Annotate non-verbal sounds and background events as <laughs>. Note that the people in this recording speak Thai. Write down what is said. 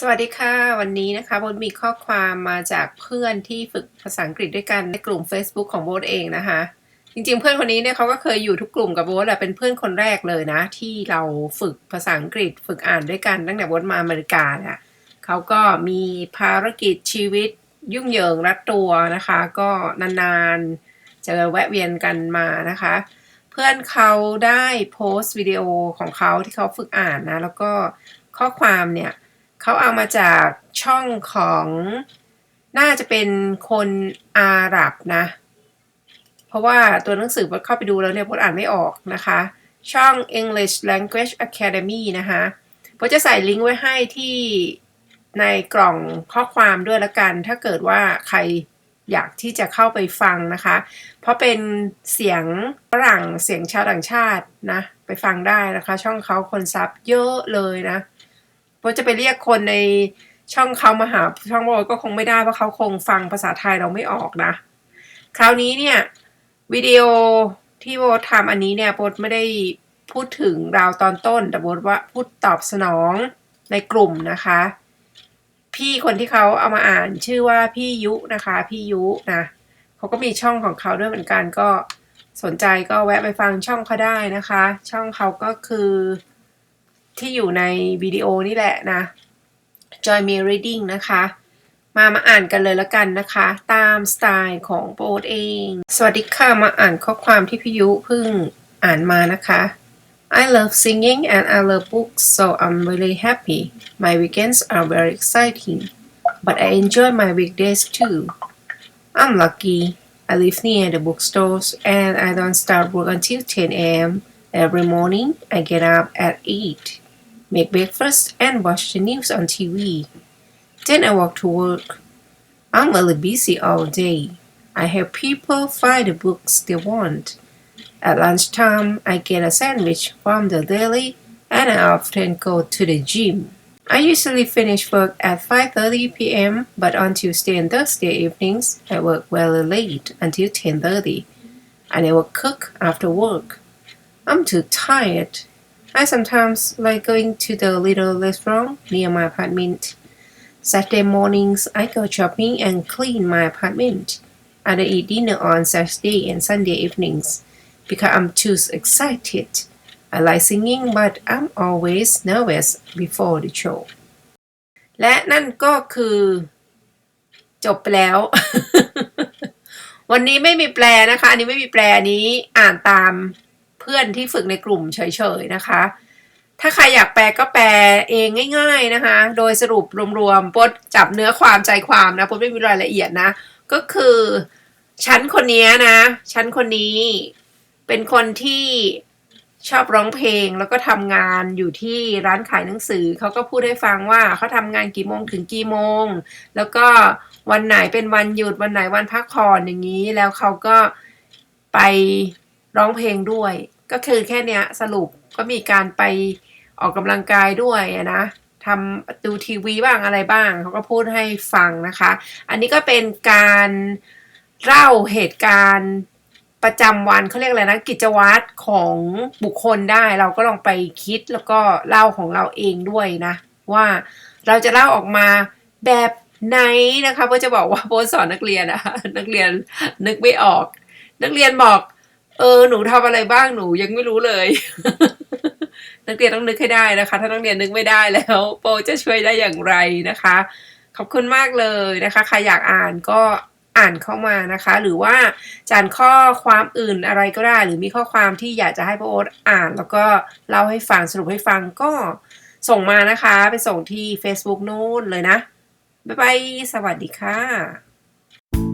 สวัสดีค่ะ วันนี้นะคะโบทมีข้อความมาจากเพื่อนที่ฝึกภาษาอังกฤษด้วยกันในกลุ่ม Facebook ของโบทเองนะคะ จริงๆ เพื่อนคนนี้เนี่ยเขาก็เคยอยู่ทุกกลุ่มกับโบทแหละเป็นเพื่อนคนแรกเลยนะ ที่เราฝึกภาษาอังกฤษฝึกอ่านด้วยกันตั้งแต่โบทมาอเมริกาเนี่ยเขาก็มีภารกิจชีวิตยุ่งเหยิงรัดตัวนะคะ ก็นานๆจะแวะเวียนกันมานะคะ เพื่อนเขาได้โพสต์วิดีโอของเขาที่เขาฝึกอ่านนะแล้วก็ข้อความเนี่ย เขาเอามาจากช่องของน่าจะเป็นคนอาหรับนะ เพราะว่าตัวหนังสือพอเข้าไปดูแล้วเนี่ยพจอ่านไม่ออกนะคะ ช่อง English Language Academy นะคะพจจะใส่ลิงก์ไว้ให้ที่ในกล่องข้อความด้วยละกัน ถ้าเกิดว่าใครอยากที่จะเข้าไปฟังนะคะ เพราะเป็นเสียงฝรั่งเสียงชาวต่างชาตินะ ไปฟังได้นะคะ ช่องเขาคนซับเยอะเลยนะ เพราะจะไปเรียกคนในช่องเขามาหาช่องโบก็คงไม่ได้เพราะเขาคงฟังภาษาไทยเราไม่ออกนะ คราวนี้เนี่ยวิดีโอที่โบทำอันนี้เนี่ยโบไม่ได้พูดถึงราวตอนต้น แต่โบว่าพูดตอบสนองในกลุ่มนะคะ พี่คนที่เขาเอามาอ่านชื่อว่าพี่ยุนะคะ พี่ยุนะเขาก็มีช่องของเขาด้วยเหมือนกันก็สนใจก็แวะไปฟังช่องเขาได้นะคะ ช่องเขาก็คือ ที่อยู่ในวิดีโอนี่แหละนะ Joy Me Reading นะคะ มามาอ่านกันเลยล้วกันนะคะ ตามสไตล์ของโปรดเอง สวัสดีค่ะ มาอ่านข้อความที่พี่ยุเพิ่งอ่านมานะคะ I love singing and I love books so I'm really happy my weekends are very exciting but I enjoy my weekdays too I'm lucky I live near the bookstores and I don't start work until 10 a.m. Every morning I get up at 8 make breakfast and watch the news on TV. Then I walk to work. I'm really busy all day. I help people find the books they want. At lunchtime, I get a sandwich from the deli and I often go to the gym. I usually finish work at 5:30 p.m., but on Tuesday and Thursday evenings, I work very late until 10:30. I never cook after work. I'm too tired I sometimes like going to the little restaurant near my apartment. Saturday mornings, I go shopping and clean my apartment. I don't eat dinner on Saturday and Sunday evenings because I'm too excited. I like singing, but I'm always nervous before the show. และนั่นก็คือจบไปแล้ว <laughs> วันนี้ไม่มีแปลนะคะ อันนี้ไม่มีแปลอันนี้อ่านตาม เพื่อนที่ฝึกในกลุ่มเฉยๆนะคะ ถ้าใครอยากแปลก็แปลเองง่าย ๆนะคะ โดยสรุปรวมๆปดจับเนื้อความใจความนะปดไม่มีรายละเอียดนะ ก็คือฉันคนนี้นะฉันคนนี้เป็นคนที่ชอบร้องเพลงแล้วก็ทำงานอยู่ที่ร้านขายหนังสือ เขาก็พูดให้ฟังว่าเขาทำงานกี่โมงถึงกี่โมง แล้วก็วันไหนเป็นวันหยุดวันไหนวันพักผ่อนอย่างนี้ แล้วเขาก็ไป ร้องเพลงด้วย ก็คือแค่เนี้ยสรุปก็มีการไปออกกำลังกายด้วยนะทำดูทีวีบ้างอะไรบ้างเขาก็พูดให้ฟังนะคะ อันนี้ก็เป็นการเล่าเหตุการณ์ประจำวันเขาเรียกอะไรนะกิจวัตรของบุคคลได้ เราก็ลองไปคิดแล้วก็เล่าของเราเองด้วยนะ ว่าเราจะเล่าออกมาแบบไหนนะคะเพื่อจะบอกว่าโบสอนนักเรียนอะนักเรียนนึกไม่ออก นักเรียนบอก เออหนูทำอะไรบ้างหนูยังไม่รู้เลย นักเรียนต้องนึกให้ได้นะคะ ถ้านักเรียนนึกไม่ได้แล้ว โปจะช่วยได้อย่างไรนะคะ ขอบคุณมากเลยนะคะใครอยากอ่านก็อ่านเข้ามานะคะ หรือว่าจานข้อความอื่นอะไรก็ได้ หรือมีข้อความที่อยากจะให้พ่อโอ๊ตอ่าน แล้วก็เล่าให้ฟังสรุปให้ฟังก็ส่งมานะคะ ไปส่งที่ Facebook นู่นเลยนะ บ๊ายบาย สวัสดีค่ะ